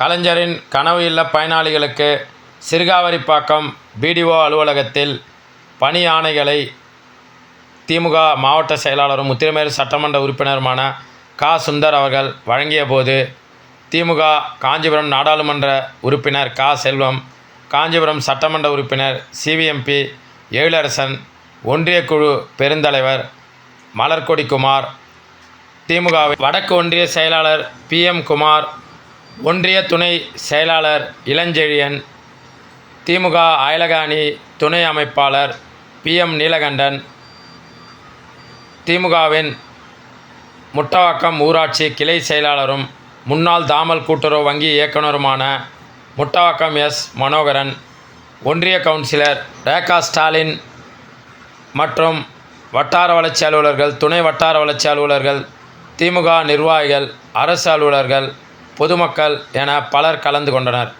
கலைஞரின் கனவு இல்ல பயனாளிகளுக்கு சிறுகாவரிப்பாக்கம் பிடிஓ அலுவலகத்தில் பணி ஆணைகளை திமுக மாவட்ட செயலாளரும் உத்திரமேரூர் சட்டமன்ற உறுப்பினருமான கா. சுந்தர் அவர்கள் வழங்கியபோது திமுக காஞ்சிபுரம் நாடாளுமன்ற உறுப்பினர் கா. செல்வம் காஞ்சிபுரம் சட்டமன்ற உறுப்பினர் சிவிஎம்பி எழிலரசன் ஒன்றிய குழு பெருந்தலைவர் மலர்கொடி குமார் திமுக வடக்கு ஒன்றிய செயலாளர் பிஎம் குமார் ஒன்றிய துணை செயலாளர் இளஞ்செழியன் திமுக அயலகாணி துணை அமைப்பாளர் பிஎம் நீலகண்டன் திமுகவின் முட்டவாக்கம் ஊராட்சி கிளை செயலாளரும் முன்னாள் தாமல் கூட்டுறவு வங்கி இயக்குனருமான முட்டவாக்கம் எஸ் மனோகரன் ஒன்றிய கவுன்சிலர் ரேகா ஸ்டாலின் மற்றும் வட்டார வளர்ச்சி அலுவலர்கள் துணை வட்டார வளர்ச்சி அலுவலர்கள் திமுக நிர்வாகிகள் அரசு அலுவலர்கள் பொதுமக்கள் என பலர் கலந்து கொண்டனர்.